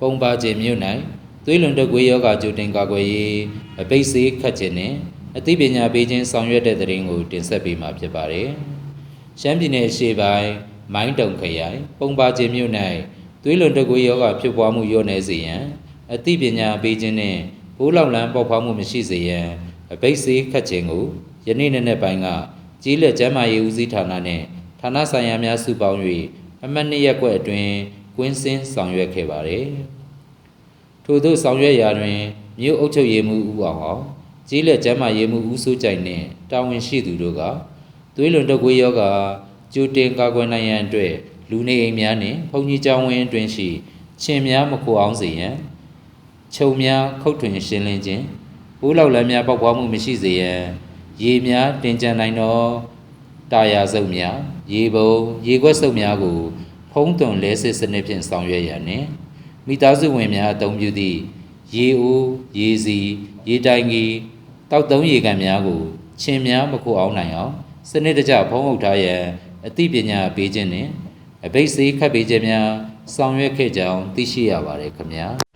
ပုံပါကျင်မြို့၌သွေးလွန်တုပ်ကွေးယောဂကြိုတင်ကာကွယ်ရေးအပိတ်စေးခတ်ခြင်းနှင့်အသိပညာပေးခြင်းဆောင်ရွက်တဲ့တဲ့ရင်ကိုတင်ဆက်ပေးမှာဖြစ်ပါတယ်။ရှမ်းပြည်နယ်အရှေ့ပိုင်းမိုင်းတုံခရိုင်ပုံပါကျင်မြို့၌သွေးလွန်တုပ်ကွေးယောဂဖြစ်ပွားမှုလျော့နေစေရန်အသိပညာပေးခြင်းနှင့်ဘိုးလောက်လန်းပေါက်ဖွားမှုမရှိစေရန်အပိတ်စေးခတ်ခြင်းကိုယနေ့နေ့နဲ့ပိုင်းကကြီးလက်ကျမ်းမာရေးဦးစီးဌာနနှင့်ဌာနဆိုင်ရာများစုပေါင်း၍အမှတ်နှစ်ရက်ကွက်အတွင်း ကွင်းစင်းဆောင်ရွက်ခဲ့ပါတယ်။ထို့သောဆောင်ရွက်ရာတွင်မြို့အုပ်ချုပ်ရေးမှူးဦးအောင်အောင်ကြီးလက်ကျမ်းမာရေးမှူးဦးစိုးကြိုင်နှင့်တာဝန်ရှိသူတို့ကသွေးလွန်တုပ်ကွေးယောဂကြိုတင်ကာကွယ်နိုင်ရန်အတွက်လူနေအိမ်များနှင့်ဘုံကြီးကျောင်းဝင်းအတွင်းရှိချင်းများမခိုအောင်စေရန်ခြုံများခုတ်ထွင်ရှင်းလင်းခြင်းဘိုးလောက်လမ်းများပေါက်ပွားမှုမရှိစေရန်ရေများတင်ကြံနိုင်သောတာယာစုပ်များရေပုံရေခွက်စုပ်များကိုဖုံး သွန်လဲစစ်စနစ်ဖြင့်ဆောင်ရွက်ရန်နှင့်မိသားစုဝင်များအသုံးပြုသည့်ရေအိုးရေစီရေတိုင်ကြီးတောက်သုံးရေကန်များကိုချင်းများမခုအောင်နိုင်အောင်စနစ်တကျဖုံးအုပ်ထားရန်အသိပညာပေးခြင်းနှင့်အဘိဓိစေခတ်ပေးခြင်းများဆောင်ရွက်ခဲ့ကြောင်းသိရှိရပါတယ်ခင်ဗျာ